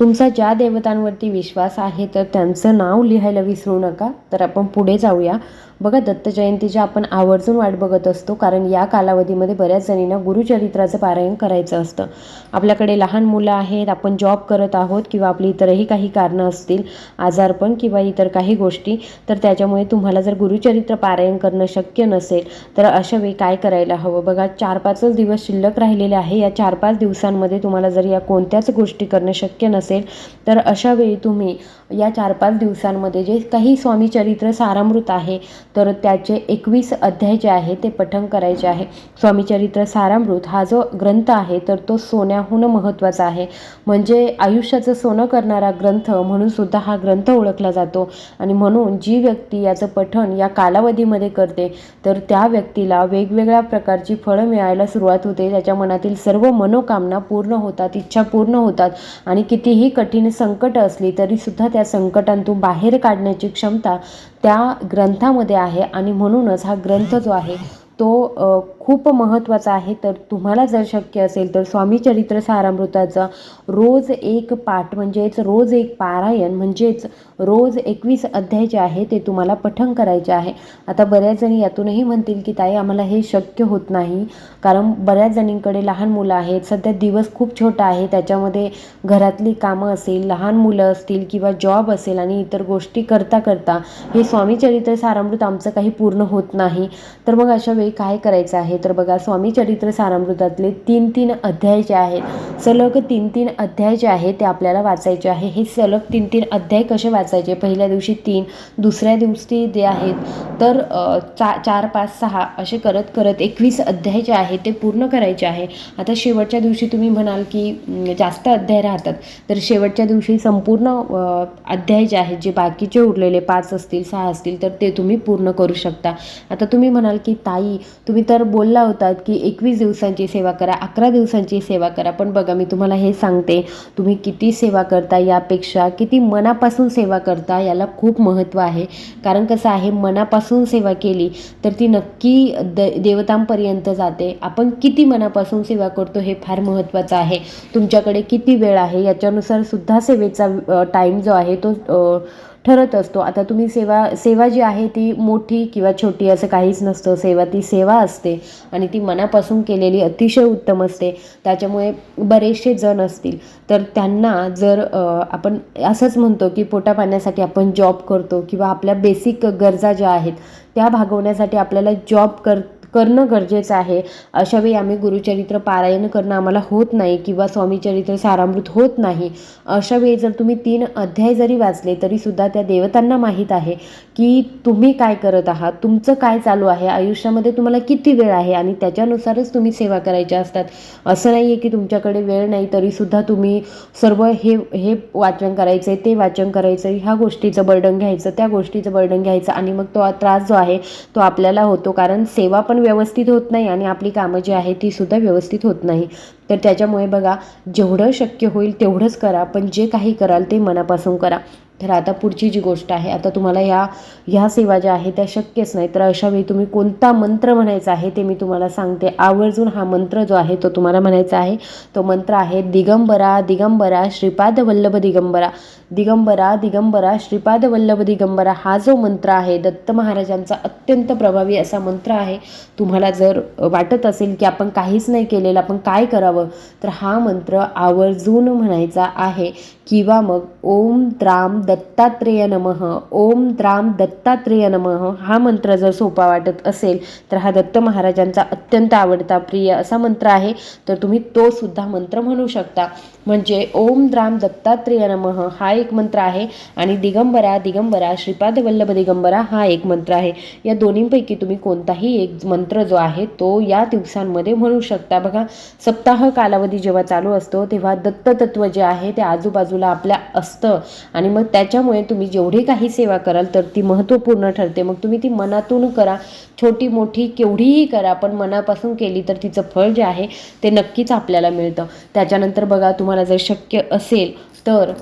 तुमचा ज्या देवतांवरती विश्वास आहे तर त्यांचं नाव लिहायला विसरू नका. तर आपण पुढे जाऊया. बघा दत्त जयंतीची आपण आवर्जून वाट बघत असतो कारण या कालावधीमध्ये बऱ्याच जणींना गुरुचरित्राचं पारायण करायचं असतं. आपल्याकडे लहान मुलं आहेत आपण जॉब करत आहोत किंवा आपली इतरही काही कारणं असतील आजारपण किंवा इतर काही गोष्टी तर त्याच्यामुळे तुम्हाला जर गुरुचरित्र पारायण करणं शक्य नसेल तर अशा वेळी काय करायला हवं? बघा चार पाचच दिवस शिल्लक राहिलेले आहे. या चार पाच दिवसांमध्ये तुम्हाला जर या कोणत्याच गोष्टी करणं शक्य नसेल तर अशा वेळी तुम्ही या चार पाच दिवसांमध्ये जे काही स्वामी चरित्र सारामृत आहे तर त्याचे एकवीस अध्याय जे आहे ते पठण करायचे आहे. स्वामीचरित्र सारामृत हा जो ग्रंथ आहे तर तो सोन्याहून महत्त्वाचा आहे. म्हणजे आयुष्याचं सोनं करणारा ग्रंथ म्हणून सुद्धा हा ग्रंथ ओळखला जातो. आणि म्हणून जी व्यक्ती याचं पठण या कालावधीमध्ये करते तर त्या व्यक्तीला वेगवेगळ्या प्रकारची फळं मिळायला सुरुवात होते. त्याच्या मनातील सर्व मनोकामना पूर्ण होतात इच्छा पूर्ण होतात. आणि कितीही कठीण संकट असली तरीसुद्धा त्या संकटांतून बाहेर काढण्याची क्षमता त्या ग्रंथामध्ये आहे आणि म्हणूनच हा ग्रंथ जो आहे तो खूप महत्त्वाचा आहे. तर तुम्हाला जर शक्य असेल तर स्वामी चरित्र सारामृताचा रोज एक पाठ म्हणजेच रोज एक पारायण म्हणजेच रोज एकवीस अध्याय जे आहे ते तुम्हाला पठण करायचे आहे. आता बऱ्याच जणी यातूनही म्हणतील की ताई आम्हाला हे शक्य होत नाही. कारण बऱ्याच जणींकडे लहान मुलं आहेत. सध्या दिवस खूप छोटा आहे. त्याच्यामध्ये घरातली कामं असेल लहान मुलं असतील किंवा जॉब असेल आणि इतर गोष्टी करता करता हे स्वामी चरित्र सारामृत आमचं काही पूर्ण होत नाही. तर मग अशा वेळी काय करायचं आहे? तर बघा स्वामी चरित्र सारामृतातले तीन तीन अध्याय जे आहेत सलग तीन तीन अध्याय जे आहे ते आपल्याला वाचायचे आहे. हे सलग तीन तीन अध्याय कसे वाचायचे? पहिल्या दिवशी तीन दुसऱ्या दिवशी जे आहेत तर चा चार पाच सहा असे करत करत एकवीस अध्याय जे आहे ते पूर्ण करायचे आहे. आता शेवटच्या दिवशी तुम्ही म्हणाल की जास्त अध्याय राहतात तर शेवटच्या दिवशी संपूर्ण अध्याय जे आहेत जे बाकीचे उरलेले पाच असतील सहा असतील तर ते तुम्ही पूर्ण करू शकता. आता तुम्ही म्हणाल की ताई तुम्ही तर बोलला होतात की एकवीस दिवसांची सेवा करा अकरा दिवसांची सेवा करा. पण बघा मी तुम्हाला हे सांगते तुम्ही किती सेवा करता यापेक्षा किती मनापासून सेवा करता याला खूप महत्त्व आहे. कारण कसं आहे मनापासून सेवा केली तर ती नक्की द देवतांपर्यंत जाते. आपण किती मनापासून सेवा करतो हे फार महत्त्वाचं आहे. तुमच्याकडे किती वेळ आहे याच्यानुसार सुद्धा सेवेचा टाईम जो आहे तो ठरत असतो. आता तुम्ही सेवा सेवा जी आहे ती मोठी किंवा छोटी असं काहीच नसतं. सेवा ती सेवा असते आणि ती मनापासून केलेली अतिशय उत्तम असते. त्याच्यामुळे बरेचसे जण असतील. तर त्यांना जर आपण असंच म्हणतो की पोटा पाण्यासाठी आपण जॉब करतो किंवा आपल्या बेसिक गरजा ज्या आहेत त्या भागवण्यासाठी आपल्याला जॉब कर करणं गरजेचं आहे. अशा वेळी आम्ही गुरुचरित्र पारायण करणं आम्हाला होत नाही किंवा स्वामीचरित्र सारामृत होत नाही. अशा वेळी जर तुम्ही तीन अध्याय जरी वाचले तरीसुद्धा त्या देवतांना माहीत आहे की तुम्ही काय करत आहात तुमचं काय चालू आहे आयुष्यामध्ये तुम्हाला किती वेळ आहे आणि त्याच्यानुसारच तुम्ही सेवा करायच्या असतात. असं नाही आहे की तुमच्याकडे वेळ नाही तरीसुद्धा तुम्ही सर्व हे हे वाचन करायचं आहे ते वाचन करायचं आहे ह्या गोष्टीचं बर्डन घ्यायचं त्या गोष्टीचं बर्डन घ्यायचं आणि मग तो त्रास जो आहे तो आपल्याला होतो. कारण सेवा पण व्यवस्थित होत नाही आणि आपली कामं जी आहे ती सुद्धा व्यवस्थित होत नाही. तर त्याच्यामुळे बघा जेवढं शक्य होईल तेवढंच करा पण जे काही कराल ते मनापासून करा. तर आता पुढची जी गोष्ट आहे आता तुम्हाला ह्या ह्या सेवा ज्या आहेत त्या शक्यच नाही. तर अशावेळी तुम्ही कोणता मंत्र म्हणायचा आहे ते मी तुम्हाला सांगते. आवर्जून हा मंत्र जो आहे तो तुम्हाला म्हणायचा आहे. तो मंत्र आहे दिगंबरा दिगंबरा श्रीपाद वल्लभ दिगंबरा. दिगंबरा दिगंबरा श्रीपाद वल्लभ दिगंबरा हा जो मंत्र आहे दत्त महाराजांचा अत्यंत प्रभावी असा मंत्र आहे. तुम्हाला जर वाटत असेल की आपण काहीच नाही केलेलं आपण काय करावं तर हा मंत्र आवर्जून म्हणायचा आहे. किंवा मग ओम द्राम दत्तात्रेय नमः. ओम द्राम दत्तात्रेय नमः. हा मंत्र जर सोपा वाटत असेल तर हा दत्त महाराजांचा अत्यंत आवडता प्रिय असा मंत्र आहे. तर तुम्ही तो सुद्धा मंत्र म्हणू शकता. म्हणजे ओम द्राम दत्तात्रेय नमः हा एक मंत्र आहे. आणि दिगंबरा दिगंबरा श्रीपाद वल्लभ दिगंबरा हा एक मंत्र आहे. या दोन्हींपैकी तुम्ही कोणताही एक मंत्र जो आहे तो या दिवसांमध्ये म्हणू शकता. बघा सप्ताह कालावधी जेव्हा चालू असतो तेव्हा दत्ततत्व जे आहे ते आजूबाजूला आपल्या असतं. आणि मग त्या त्याच्यामुळे तुम्ही जेवढी काही सेवा कराल तर ती महत्त्वपूर्ण ठरते. मग तुम्ही ती मनातून करा. छोटी मोठी केवढीही करा पण मनापासून केली तर तिचं फळ जे आहे ते नक्कीच आपल्याला मिळतं. त्याच्यानंतर बघा तुम्हाला जर शक्य असेल तर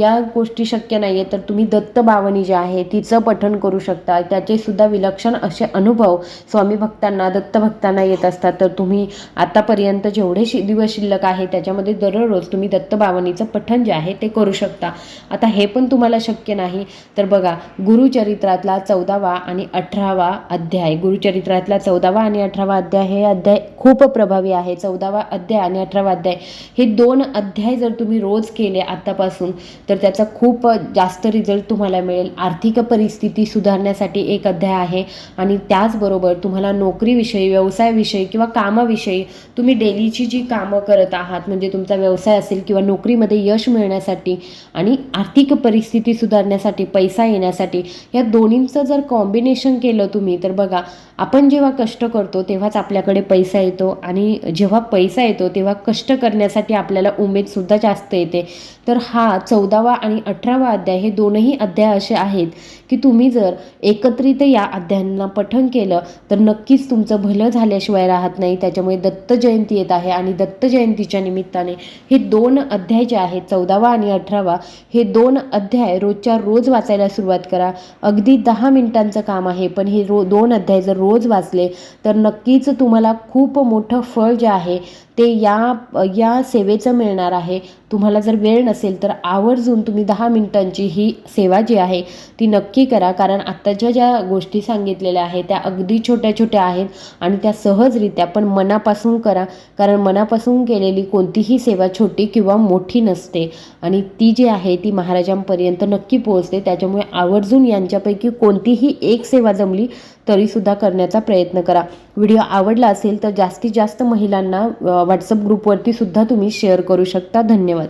या गोष्टी शक्य नाही आहे तर तुम्ही दत्त बावनी जी आहे तिचं पठण करू शकता. त्याचेसुद्धा विलक्षण असे अनुभव स्वामी भक्तांना दत्त भक्तांना येत असतात. तर तुम्ही आतापर्यंत जेवढे शि दिवस शिल्लक आहे त्याच्यामध्ये दररोज तुम्ही दत्तभावनीचं पठण जे आहे ते करू शकता. आता हे पण तुम्हाला शक्य नाही. तर बघा गुरुचरित्रातला चौदावा आणि अठरावा अध्याय. गुरुचरित्रातला चौदावा आणि अठरावा अध्याय हे अध्याय खूप प्रभावी आहे. चौदावा अध्याय आणि अठरावा अध्याय हे दोन अध्याय जर तुम्ही रोज केले आत्तापासून तर त्याचा खूप जास्त रिझल्ट तुम्हाला मिळेल. आर्थिक परिस्थिती सुधारण्यासाठी एक अध्याय आहे आणि त्याचबरोबर तुम्हाला नोकरीविषयी व्यवसायाविषयी किंवा कामाविषयी तुम्ही डेलीची जी कामं करत आहात म्हणजे तुमचा व्यवसाय असेल किंवा नोकरीमध्ये यश मिळण्यासाठी आणि आर्थिक परिस्थिती सुधारण्यासाठी पैसा येण्यासाठी या दोन्हींचं जर कॉम्बिनेशन केलं तुम्ही तर बघा आपण जेव्हा कष्ट करतो तेव्हाच आपल्याकडे पैसा येतो आणि जेव्हा पैसा येतो तेव्हा कष्ट करण्यासाठी आपल्याला उमेदसुद्धा जास्त येते. तर तर हा चौदावा आणि अठरावा अध्याय हे दोनही अध्याय असे आहेत की तुम्ही जर एकत्रित या अध्यायांना पठण केलं तर नक्कीच तुमचं भलं झाल्याशिवाय राहत नाही. त्याच्यामुळे दत्त जयंती येत आहे आणि दत्त जयंतीच्या निमित्ताने हे दोन अध्याय जे आहेत चौदावा आणि अठरावा हे दोन अध्याय रोजच्या रोज वाचायला सुरुवात करा. अगदी दहा मिनिटांचं काम आहे पण हे रो दोन अध्याय जर रोज वाचले तर नक्कीच तुम्हाला खूप मोठं फळ जे आहे ते या या सेवेचं मिळणार आहे. तुम्हाला जर वेळ नसेल तर आवर्जून तुम्ही दहा मिनिटांची ही सेवा जी आहे ती नक्की करा. कारण आत्ताच्या ज्या गोष्टी सांगितलेल्या आहेत त्या अगदी छोट्या छोट्या आहेत आणि त्या सहजरित्या पण मनापासून करा. कारण मनापासून केलेली कोणतीही सेवा छोटी किंवा मोठी नसते. आणि ती जी आहे ती महाराजांपर्यंत नक्की पोहोचते. त्याच्यामुळे आवर्जून यांच्यापैकी कोणतीही एक सेवा जमली तरीसुद्धा करण्याचा प्रयत्न करा. व्हिडिओ आवडला असेल तर जास्तीत जास्त महिलांना व्हॉट्सअप ग्रुपवरती सुद्धा तुम्ही शेअर करू शकता. धन्यवाद.